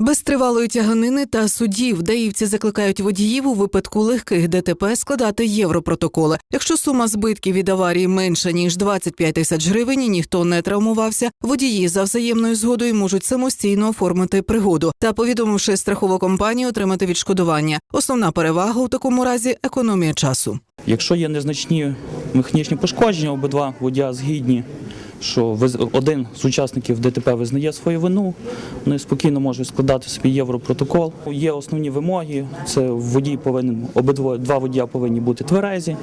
Без тривалої тяганини та судів даївці закликають водіїв у випадку легких ДТП складати європротоколи. Якщо сума збитків від аварії менша ніж 25 тисяч гривень, і ніхто не травмувався. Водії за взаємною згодою можуть самостійно оформити пригоду та, повідомивши страхову компанію, отримати відшкодування. Основна перевага у такому разі економія часу. Якщо є незначні механічні пошкодження, обидва водія згідні, що один з учасників ДТП визнає свою вину, вони спокійно можуть складати собі європротокол. Є основні вимоги. Це водій повинен обидва два водія повинні бути тверезі.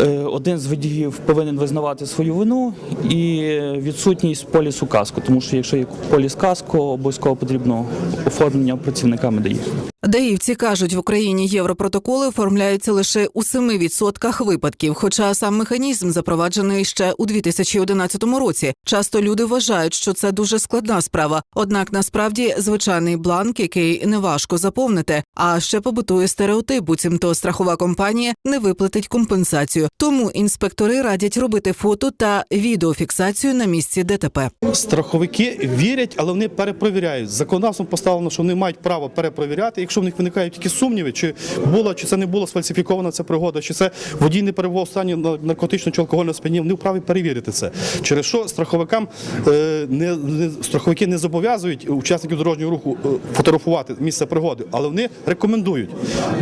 Е, Один з водіїв повинен визнавати свою вину і відсутність полісу каско, тому що якщо є поліс каско, обов'язково потрібно оформлення працівниками ДАІ. Даївці кажуть, в Україні європротоколи оформляються лише у 7% випадків. Хоча сам механізм запроваджений ще у 2011 році. Часто люди вважають, що це дуже складна справа. Однак насправді звичайний бланк, який неважко заповнити. А ще побутує стереотип, буцімто страхова компанія не виплатить компенсацію. Тому інспектори радять робити фото та відеофіксацію на місці ДТП. Страховики вірять, але вони перепровіряють. Законодавством поставлено, що вони мають право перепровіряти. Якщо в них виникають якісь сумніви, чи було, чи це не було сфальсифікована ця пригода, чи це водій не перебував в стані на- наркотичного чи алкогольного сп'яніння, вони вправі перевірити це. Через що страховикам е, не, не страховики не зобов'язують учасників дорожнього руху е, фотографувати місце пригоди, але вони рекомендують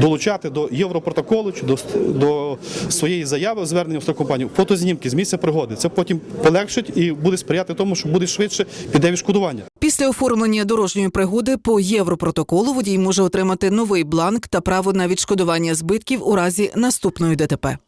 долучати до європротоколу чи до, до своєї заяви звернення в страхкомпанію фотознімки з місця пригоди. Це потім полегшить і буде сприяти тому, що буде швидше піде відшкодування. Після оформлення дорожньої пригоди по європротоколу водій може отримати новий бланк та право на відшкодування збитків у разі наступної ДТП.